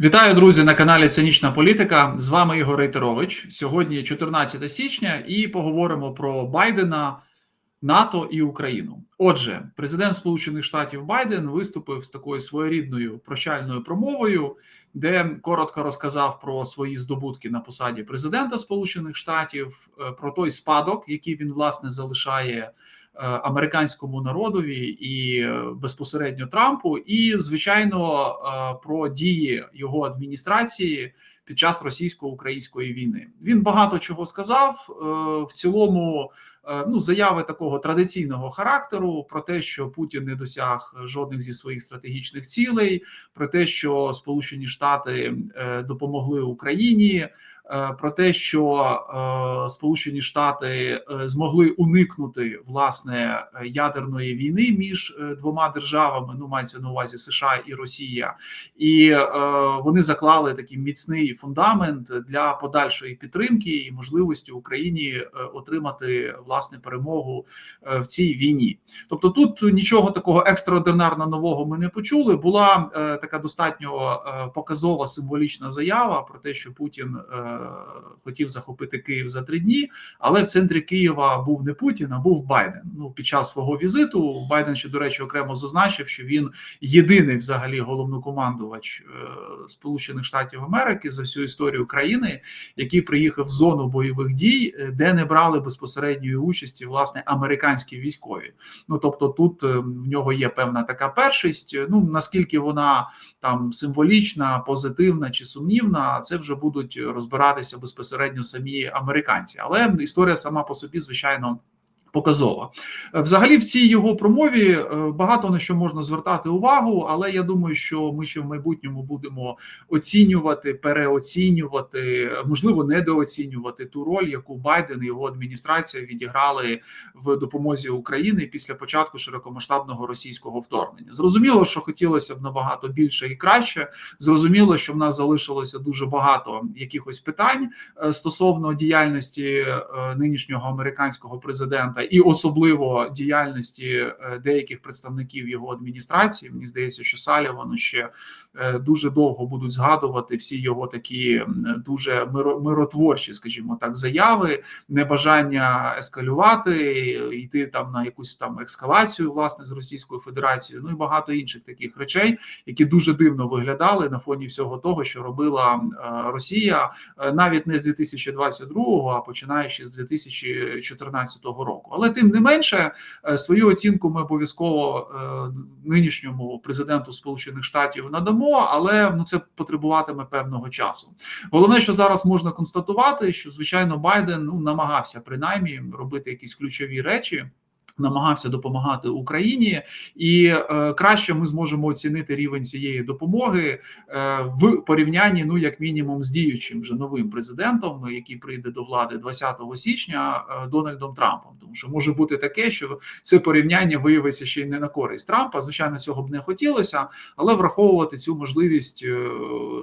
Вітаю, друзі, на каналі Цинічна Політика. З вами Ігор Рейтерович. Сьогодні 14 січня, і поговоримо про Байдена, НАТО і Україну. Отже, президент Сполучених Штатів Байден виступив з такою своєрідною прощальною промовою, де коротко розказав про свої здобутки на посаді президента Сполучених Штатів, е, про той спадок, який він власне залишає. Е, американському народові і е, безпосередньо Трампу, і звичайно е, про дії його адміністрації під час російсько-української війни. Він багато чого сказав в цілому. Ну, заяви такого традиційного характеру про те, що Путін не досяг жодних зі своїх стратегічних цілей, про те, що Сполучені Штати допомогли Україні, Е, про те, що е, Сполучені Штати е, змогли уникнути власне ядерної війни між двома державами. Ну мається на увазі США і Росія, і вони заклали такий міцний фундамент для подальшої підтримки і можливості Україні отримати власне перемогу в цій війні. Тобто, тут нічого такого екстраординарно нового ми не почули. Була така достатньо показова символічна заява про те, що Путін хотів захопити Київ за три дні, але в центрі Києва був не Путін, а був Байден. Ну під час свого візиту Байден ще до речі окремо зазначив, що він єдиний взагалі головнокомандувач е, Сполучених Штатів Америки за всю історію країни, який приїхав в зону бойових дій, е, де не брали безпосередньої участі власне американські військові. Ну тобто, тут е, в нього є певна така першість. Ну наскільки вона там символічна, позитивна чи сумнівна, це вже будуть розбиратися безпосередньо самі американці, але історія сама по собі, звичайно. Показова взагалі в цій його промові е, багато на що можна звертати увагу, але я думаю, що ми ще в майбутньому будемо оцінювати, переоцінювати, можливо, недооцінювати ту роль, яку Байден і його адміністрація відіграли в допомозі України після початку широкомасштабного російського вторгнення. Зрозуміло, що хотілося б набагато більше і краще. Зрозуміло, що в нас залишилося дуже багато якихось питань е, стосовно діяльності е, нинішнього американського президента і особливо діяльності е, деяких представників його адміністрації. Мені здається, що Салівану ще е, дуже довго будуть згадувати всі його такі дуже миротворчі, скажімо так, заяви, небажання ескалювати, йти там на якусь там ескалацію, власне, з Російською Федерацією, ну і багато інших таких речей, які дуже дивно виглядали на фоні всього того, що робила е, Росія, навіть не з 2022, а починаючи з 2014 року. Але тим не менше, е, свою оцінку ми обов'язково е, нинішньому президенту Сполучених Штатів надамо, але ну це потребуватиме певного часу. Головне, що зараз можна констатувати, що звичайно Байден ну намагався принаймні робити якісь ключові речі. Намагався допомагати Україні, і е, краще ми зможемо оцінити рівень цієї допомоги е, в порівнянні, ну як мінімум, з діючим вже новим президентом, який прийде до влади 20 січня е, Дональдом Трампом. Тому що може бути таке, що це порівняння виявиться ще й не на користь Трампа. Звичайно, цього б не хотілося, але враховувати цю можливість е,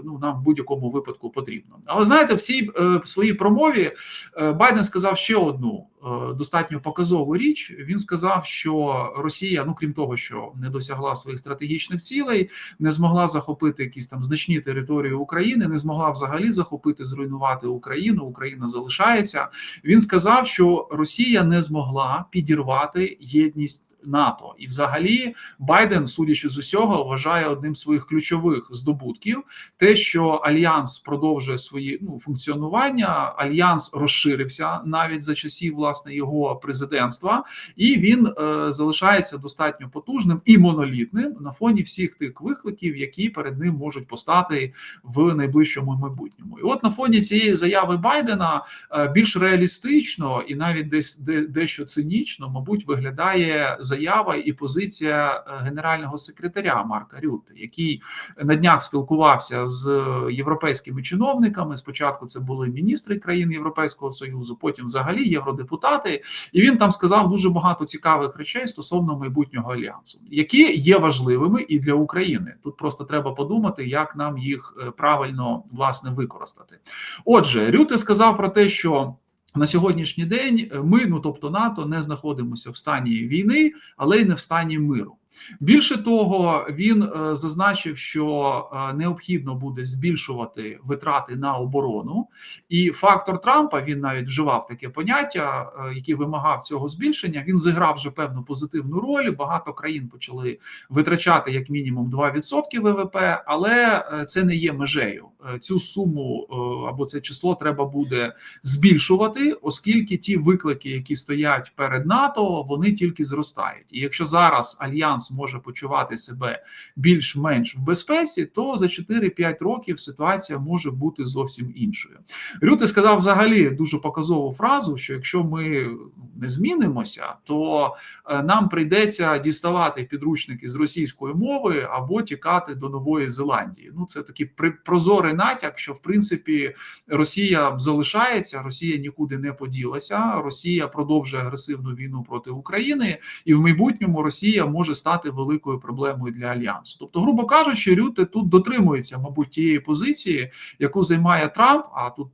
ну нам в будь-якому випадку потрібно. Але знаєте, в цій е, своїй промові е, Байден сказав ще одну. Е, достатньо показову річ. Він сказав, що Росія, ну крім того, що не досягла своїх стратегічних цілей, не змогла захопити якісь там значні території України, не змогла взагалі захопити, зруйнувати Україну. Україна залишається. Він сказав, що Росія не змогла підірвати єдність НАТО, і, взагалі, Байден, судячи з усього, вважає одним з своїх ключових здобутків те, що альянс продовжує свої ну функціонування. Альянс розширився навіть за часів власне його президентства, і він е, залишається достатньо потужним і монолітним на фоні всіх тих викликів, які перед ним можуть постати в найближчому майбутньому. І от на фоні цієї заяви Байдена е, більш реалістично і навіть десь де, дещо цинічно, мабуть, виглядає заява і позиція е, генерального секретаря Марка Рютте, який на днях спілкувався з європейськими чиновниками. Спочатку це були міністри країн Європейського союзу, потім взагалі євродепутати, і він там сказав дуже багато цікавих речей стосовно майбутнього альянсу, які є важливими і для України. Тут просто треба подумати, як нам їх е, правильно власне використати. Отже, Рюте сказав про те, що на сьогоднішній день ми, ну тобто НАТО, не знаходимося в стані війни, але й не в стані миру. Більше того, він е, зазначив, що е, необхідно буде збільшувати витрати на оборону, і фактор Трампа він навіть вживав таке поняття, е, який вимагав цього збільшення. Він зіграв вже певну позитивну роль. Багато країн почали витрачати як мінімум 2% ВВП, але е, це не є межею. Е, Цю суму е, або це число треба буде збільшувати, оскільки ті виклики, які стоять перед НАТО, вони тільки зростають. І якщо зараз альянс може почувати себе більш-менш в безпеці, то за 4-5 років ситуація може бути зовсім іншою. Рюте сказав взагалі дуже показову фразу: що якщо ми не змінимося, то е, нам прийдеться діставати підручники з російської мови або тікати до Нової Зеландії. Ну це такий при- прозорий натяк, що в принципі Росія залишається, Росія нікуди не поділася. Росія продовжує агресивну війну проти України, і в майбутньому Росія може стати великою проблемою для альянсу. Тобто, грубо кажучи, Рюте тут дотримується, мабуть, тієї позиції, яку займає Трамп. А тут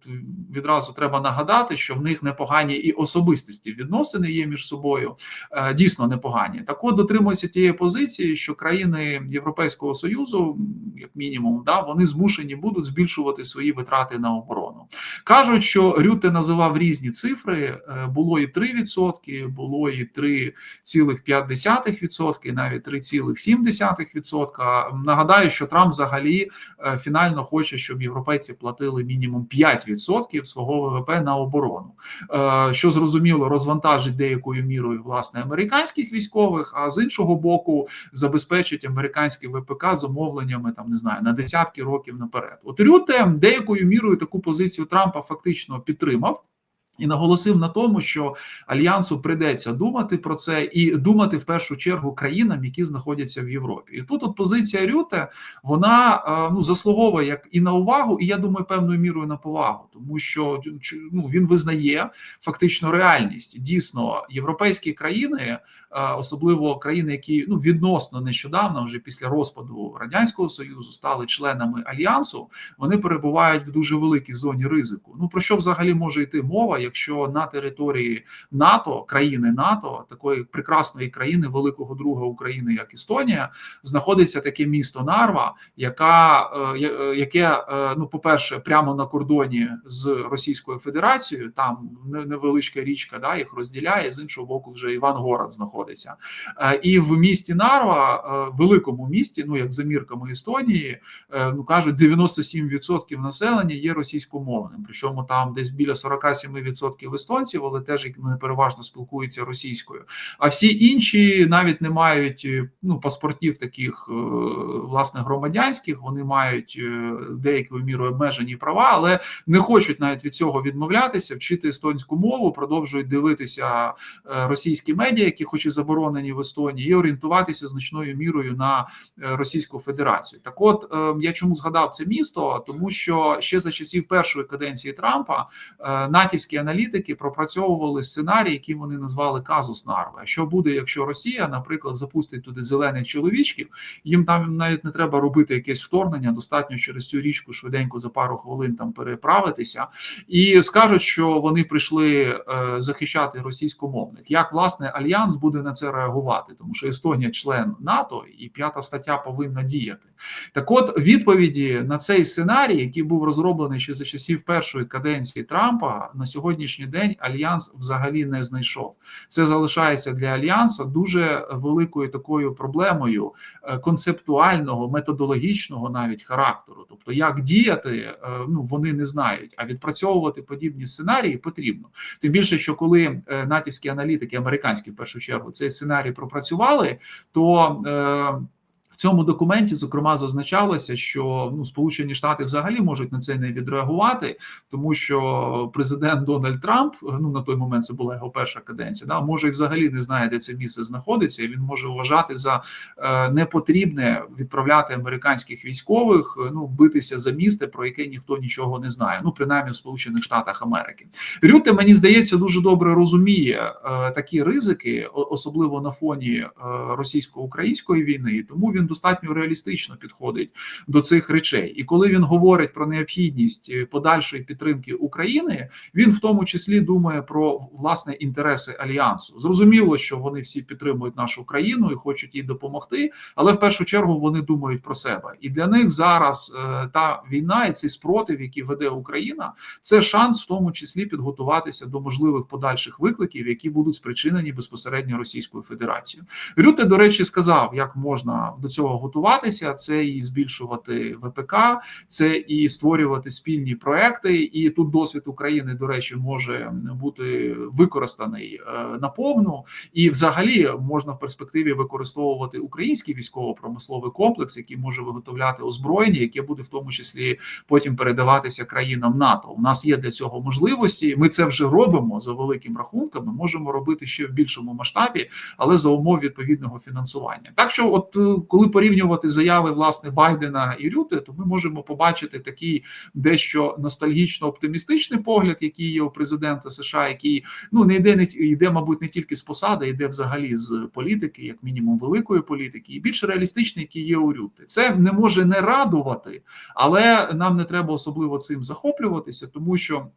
відразу треба нагадати, що в них непогані і особистості відносини є між собою, е, дійсно непогані. Так от дотримується тієї позиції, що країни Європейського союзу, як мінімум, да вони змушені будуть збільшувати свої витрати на оборону. Кажуть, що Рюте називав різні цифри. е, Було і 3%, було і 3,5%, навіть 3,7%. Нагадаю, що Трамп взагалі е, фінально хоче, щоб європейці платили мінімум 5% свого ВВП на оборону, Е, що зрозуміло розвантажить деякою мірою власне американських військових, а з іншого боку забезпечить американський ВПК замовленнями там не знаю на десятки років наперед. От Рюте деякою мірою таку позицію Трампа фактично підтримав. І наголосив на тому, що альянсу прийдеться думати про це і думати в першу чергу країнам, які знаходяться в Європі. І тут от позиція Рюте вона е, ну заслуговує як і на увагу, і я думаю, певною мірою на повагу, тому що ну, він визнає фактично реальність. Дійсно, європейські країни, е, особливо країни, які ну відносно нещодавно, вже після розпаду радянського союзу, стали членами альянсу. Вони перебувають в дуже великій зоні ризику. Ну про що взагалі може йти мова? Якщо на території НАТО, країни НАТО, такої прекрасної країни, великого друга України, як Естонія, знаходиться таке місто Нарва, яка е, яке ну, по перше, прямо на кордоні з Російською Федерацією, там невеличка річка, да їх розділяє з іншого боку, вже Івангород знаходиться, е, і в місті Нарва, е, великому місті, ну як за мірками Естонії, ну кажуть, 97% населення є російськомовним, причому там десь біля 47% відсотків естонців, але теж не переважно спілкуються російською. А всі інші навіть не мають ну паспортів таких власне громадянських. Вони мають деякою мірою обмежені права, але не хочуть навіть від цього відмовлятися, вчити естонську мову, продовжують дивитися російські медіа, які хоч і заборонені в Естонії, і орієнтуватися значною мірою на Російську Федерацію. Так, от я чому згадав це місто, тому що ще за часів першої каденції Трампа натівські аналітики пропрацьовували сценарій, який вони назвали казус Нарви. Що буде, якщо Росія, наприклад, запустить туди зелених чоловічків? Їм там навіть не треба робити якесь вторгнення, достатньо через цю річку швиденько за пару хвилин там переправитися, і скажуть, що вони прийшли е, захищати російськомовних. Як власне альянс буде на це реагувати? Тому що Естонія член НАТО, і п'ята стаття повинна діяти. Так, от відповіді на цей сценарій, який був розроблений ще за часів першої каденції Трампа, на сьогоднішній день альянс взагалі не знайшов. Це залишається для альянсу дуже великою такою проблемою е, концептуального, методологічного навіть характеру. Тобто, як діяти, е, ну вони не знають, а відпрацьовувати подібні сценарії потрібно. Тим більше, що коли е, натівські аналітики, американські в першу чергу, цей сценарій пропрацювали, то цьому документі, зокрема, зазначалося, що ну Сполучені Штати взагалі можуть на це не відреагувати, тому що президент Дональд Трамп, ну на той момент це була його перша каденція, да може взагалі не знає, де це місце знаходиться, і він може вважати за е, непотрібне відправляти американських військових, ну битися за місце, про яке ніхто нічого не знає. Ну принаймні в Сполучених Штатах Америки. Рюте мені здається дуже добре розуміє е, такі ризики, особливо на фоні е, російсько-української війни, і тому він достатньо реалістично підходить до цих речей. І коли він говорить про необхідність е, подальшої підтримки України, він в тому числі думає про власне інтереси альянсу. Зрозуміло, що вони всі підтримують нашу країну і хочуть їй допомогти, але в першу чергу вони думають про себе. І для них зараз е, та війна і цей спротив, який веде Україна, це шанс в тому числі підготуватися до можливих подальших викликів, які будуть спричинені безпосередньо Російською Федерацією. Рюте, до речі, сказав, як можна до цього готуватися: це і збільшувати ВПК, це і створювати спільні проекти. І тут досвід України, до речі, може бути використаний е, наповну, і взагалі можна в перспективі використовувати український військово-промисловий комплекс, який може виготовляти озброєння, яке буде в тому числі потім передаватися країнам НАТО. У нас є для цього можливості. Ми це вже робимо за великим рахунком. Ми можемо робити ще в більшому масштабі, але за умов відповідного фінансування. Так що, от е, коли порівнювати заяви власне Байдена і Рюте, то ми можемо побачити такий дещо ностальгічно оптимістичний погляд, який є у президента США, який ну не йде не йде, мабуть, не тільки з посади, йде взагалі з політики, як мінімум великої політики, і більш реалістичний, який є у Рюте. Це не може не радувати, але нам не треба особливо цим захоплюватися, тому що.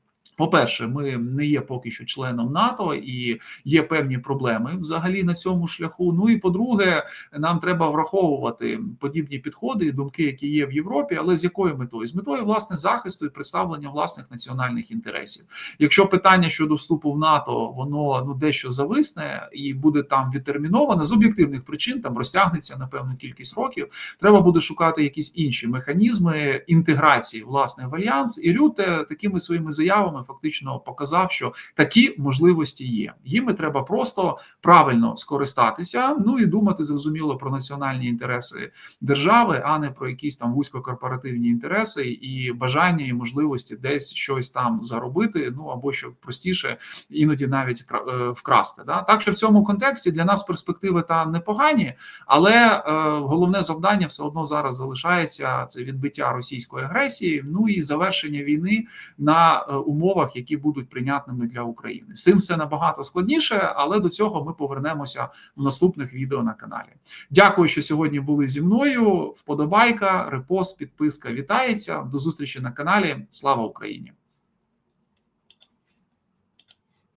По-перше, ми не є поки що членом НАТО і є певні проблеми взагалі на цьому шляху. Ну і по-друге, нам треба враховувати подібні підходи і думки, які є в Європі, але з якою метою? З метою власне захисту і представлення власних національних інтересів. Якщо питання щодо вступу в НАТО, воно ну дещо зависне і буде там відтерміноване з об'єктивних причин, там розтягнеться на певну кількість років. Треба буде шукати якісь інші механізми інтеграції власне в альянс. І Рюте такими своїми заявами фактично показав, що такі можливості є. Їми треба просто правильно скористатися. Ну і думати зрозуміло про національні інтереси держави, а не про якісь там вузькокорпоративні інтереси і бажання і можливості десь щось там заробити. Ну або що простіше, іноді навіть е, вкрасти. Да? Так що в цьому контексті для нас перспективи та непогані, але е, головне завдання все одно зараз залишається це відбиття російської агресії, ну і завершення війни на е, умовах, які будуть прийнятними для України. Цим все набагато складніше, але до цього ми повернемося в наступних відео на каналі. Дякую, що сьогодні були зі мною. Вподобайка, репост, підписка вітається. До зустрічі на каналі. Слава Україні!